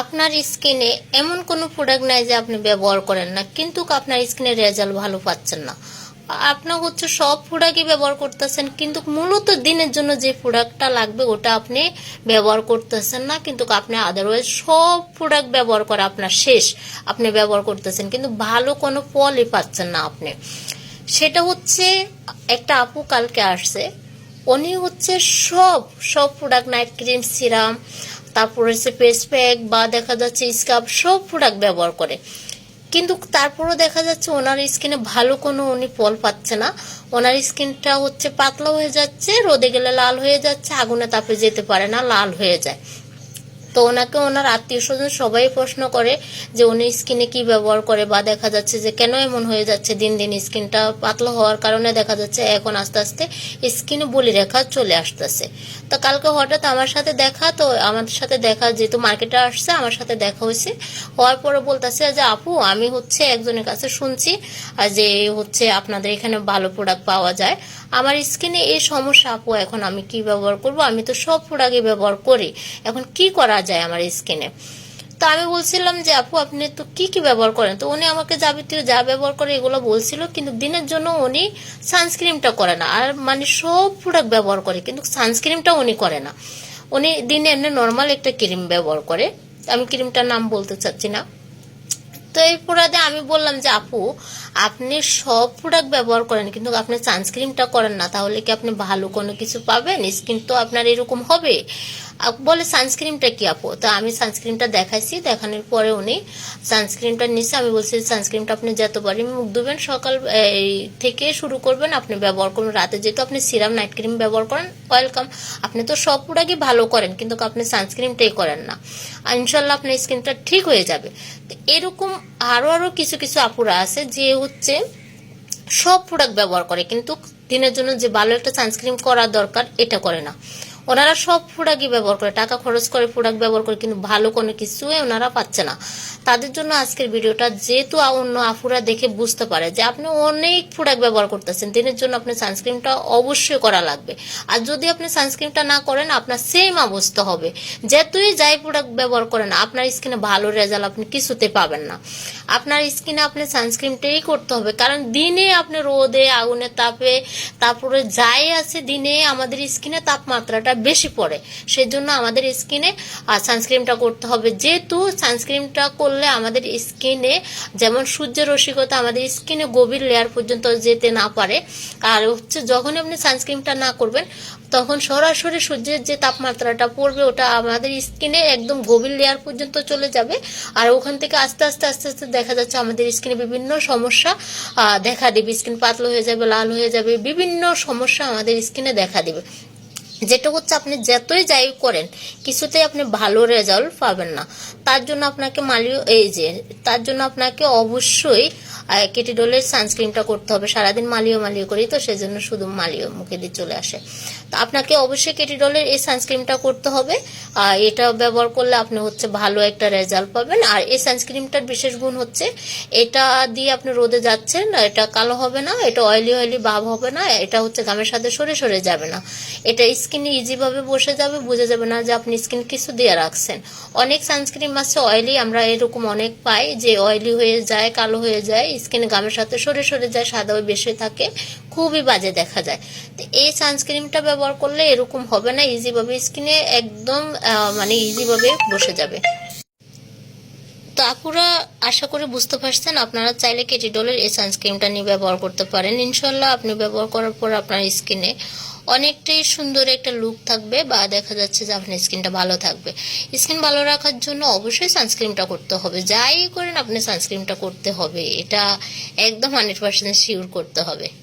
আপনার স্কিনে এমন কোনো প্রোডাক্ট নাই যে আপনি ব্যবহার করেন না, কিন্তু আপনার স্কিনের রেজাল্ট ভালো পাচ্ছেন না। আপনার হচ্ছে সব প্রোডাক্টই ব্যবহার করতেছেন, কিন্তু মূলত দিনের জন্য যে প্রোডাক্টটা লাগবে ওটা আপনি ব্যবহার করতেছেন না, কিন্তু আপনি আদারওয়াইজ সব প্রোডাক্ট ব্যবহার করা আপনার শেষ, আপনি ব্যবহার করতেছেন, কিন্তু ভালো কোনো ফলই পাচ্ছেন না আপনি। সেটা হচ্ছে, একটা আপু কালকে আসছে, উনি হচ্ছে সব সব প্রোডাক্ট নাইট ক্রিম সিরাম তারপর হচ্ছে ফেস প্যাক বা দেখা যাচ্ছে স্কার্ফ সব প্রোডাক্ট ব্যবহার করে। কিন্তু তারপরও দেখা যাচ্ছে ওনার স্কিনে ভালো কোনো উনি ফল পাচ্ছে না। ওনার স্কিনটা হচ্ছে পাতলা হয়ে যাচ্ছে, রোদে গেলে লাল হয়ে যাচ্ছে, আগুনে তাপে যেতে পারে না, লাল হয়ে যায়। তো ওনাকে ওনার আত্মীয় স্বজন সবাই প্রশ্ন করে যে উনি স্কিনে কি ব্যবহার করে বা দেখা যাচ্ছে যে কেন এমন হয়ে যাচ্ছে দিন দিন স্কিনটা পাতলা হওয়ার কারণে দেখা যাচ্ছে এখন আস্তে আস্তে স্কিনে বলি রেখা চলে আসতেছে। তো কালকে হঠাৎ আমার সাথে দেখা, তো আমার সাথে দেখা যেহেতু মার্কেটে আসছে, আমার সাথে দেখা হয়েছে। হওয়ার পরে বলতেছে যে, আপু, আমি হচ্ছে একজনের কাছে শুনছি যে হচ্ছে আপনাদের এখানে ভালো প্রোডাক্ট পাওয়া যায়। আমার স্কিনে এই সমস্যা, আপু, এখন আমি কি ব্যবহার করব? আমি তো সব প্রোডাক্টই ব্যবহার করি। এখন কি করা যায় আমার স্কিনে তো আমি বলছিলাম যে, আপু, আপনি তো কি কি ব্যবহার করেন? তো উনি আমাকে যাবতীয় যা ব্যবহার করে এগুলো বলছিল, কিন্তু দিনের জন্য উনি সানস্ক্রিনটা করে না। আর মানে সব প্রোডাক্ট ব্যবহার করে, কিন্তু সানস্ক্রিনটা উনি করে না। উনি দিনে এমনি নর্মাল একটা ক্রিম ব্যবহার করে। আমি ক্রিমটার নাম বলতে চাচ্ছি না। তো এই প্রোডাক্টে আমি বললাম যে, আপু, আপনি সব প্রোডাক্ট ব্যবহার করেন, কিন্তু আপনি সানস্ক্রিনটা করেন না। তাহলে কি আপনি ভালো কোনো কিছু পাবেন? স্কিন তো আপনার এরকম হবে? বলে সানস্ক্রিনটা কি আপু? তো আমি সানস্ক্রিনটা দেখাইছি, দেখানোর পরে উনি সানস্ক্রিনটা নিচ্ছে আমি বলছি সানস্ক্রিনটা আপনি যতবারই মুখ ধুবেন, সকাল থেকে শুরু করবেন, আপনি ব্যবহার করবেন রাতে যেহেতু আপনি সিরাম নাইট ক্রিম ব্যবহার করেন ওয়েলকাম আপনি তো সব প্রোডাক্টই ভালো করেন, কিন্তু আপনি সানস্ক্রিনটাই করেন না। ইনশাল্লাহ আপনার স্কিনটা ঠিক হয়ে যাবে। তো এরকম আরও আরও কিছু কিছু আপুরা আছে যে হচ্ছে সব প্রোডাক্ট ব্যবহার করে, কিন্তু দিনের জন্য যে ভালো একটা সানস্ক্রিন করা দরকার, এটা করে না। ওনারা সব প্রোডাক্টই ব্যবহার করে, টাকা খরচ করে প্রোডাক্ট ব্যবহার করে, কিন্তু ভালো কোনো কিছুই ওনারা পাচ্ছে না। তাদের জন্য আজকের ভিডিওটা যেহেতু অন্য আফুরা দেখে বুঝতে পারে যে আপনি অনেক প্রোডাক্ট ব্যবহার করতেছেন, দিনের জন্য আপনি সানস্ক্রিনটা অবশ্যই করা লাগবে। আর যদি আপনি সানস্ক্রিনটা না করেন, আপনার সেম অবস্থা হবে। যেতুই যাই প্রোডাক্ট ব্যবহার করেন, আপনার স্কিনে ভালো রেজাল্ট আপনি কিছুতে পাবেন না। আপনার স্কিনে আপনি সানস্ক্রিনটাই করতে হবে, কারণ দিনে আপনি রোদে, আগুনে, তাপে, তারপরে যাই আছে, দিনে আমাদের স্কিনে তাপমাত্রাটা বেশি পড়ে সেই জন্য আমাদের স্কিনে সানস্ক্রিনটা করতে হবে। যেহেতু সানস্ক্রিনটা করলে আমাদের স্কিনে, যেমন সূর্যের রসিকতা আমাদের স্কিনে গভীর লেয়ার পর্যন্ত যেতে না পারে, আর হচ্ছে যখন আপনি সানস্ক্রিনটা না করবেন, তখন সরাসরি সূর্যের যে তাপমাত্রাটা পড়বে, ওটা আমাদের স্কিনে একদম গভীর লেয়ার পর্যন্ত চলে যাবে। আর ওখান থেকে আস্তে আস্তে আস্তে আস্তে দেখা যাচ্ছে আমাদের স্কিনে বিভিন্ন সমস্যা দেখা দেবে। স্কিন পাতলা হয়ে যাবে, লাল হয়ে যাবে, বিভিন্ন সমস্যা আমাদের স্কিনে দেখা দেবে। যেটা হচ্ছে আপনি যতই যাই করেন, কিছুতেই আপনি ভালো রেজাল্ট পাবেন না। তার জন্য আপনাকে মালিও এই যে, তার জন্য আপনাকে অবশ্যই কেটিডলের সানস্ক্রিনটা করতে হবে। সারাদিন মালিও মালিও করি তো, সেজন্য শুধু মালিও মুখে দিয়ে চলে আসে। তো আপনাকে অবশ্যই কেটিডলের এই সানস্ক্রিনটা করতে হবে। আর এটা ব্যবহার করলে আপনি হচ্ছে ভালো একটা রেজাল্ট পাবেন। আর এই সানস্ক্রিনটার বিশেষ গুণ হচ্ছে, এটা দিয়ে আপনি রোদে যাচ্ছেন, এটা কালো হবে না, এটা অয়েলি অয়েলি ভাব হবে না, এটা হচ্ছে গামের সাথে সরে সরে যাবে না। এটা স্কিনে ইজিভাবে বসে যাবে, বোঝা যাবে না যে আপনি স্কিন কিছু দিয়ে রাখছেন। অনেক সানস্ক্রিন আছে অয়েলি আমরা এরকম অনেক পাই যে অয়েলি হয়ে যায়, কালো হয়ে যায় স্কিনে ঘামের সাথে সরে সরে যায় সাদা ওই বেশি থাকে, খুবই বাজে দেখা যায়। তো এই সানস্ক্রিমটা ব্যবহার করলে এরকম হবে না ইজিভাবে স্কিনে একদম মানে ইজিভাবে বসে যাবে। তো আপুরা আশা করে বুঝতে পারছেন, আপনারা চাইলে কেটিডলের এই সানস্ক্রিমটা নিয়ে ব্যবহার করতে পারেন। ইনশাল্লাহ আপনি ব্যবহার করার পর আপনার স্কিনে অনেকটাই সুন্দর একটা লুক থাকবে বা দেখা যাচ্ছে যে আপনার স্কিনটা ভালো থাকবে। স্কিন ভালো রাখার জন্য অবশ্যই সানস্ক্রিনটা করতে হবে। যাই করেন, আপনি সানস্ক্রিনটা করতে হবে। এটা একদম হান্ড্রেড পার্সেন্ট শিওর করতে হবে।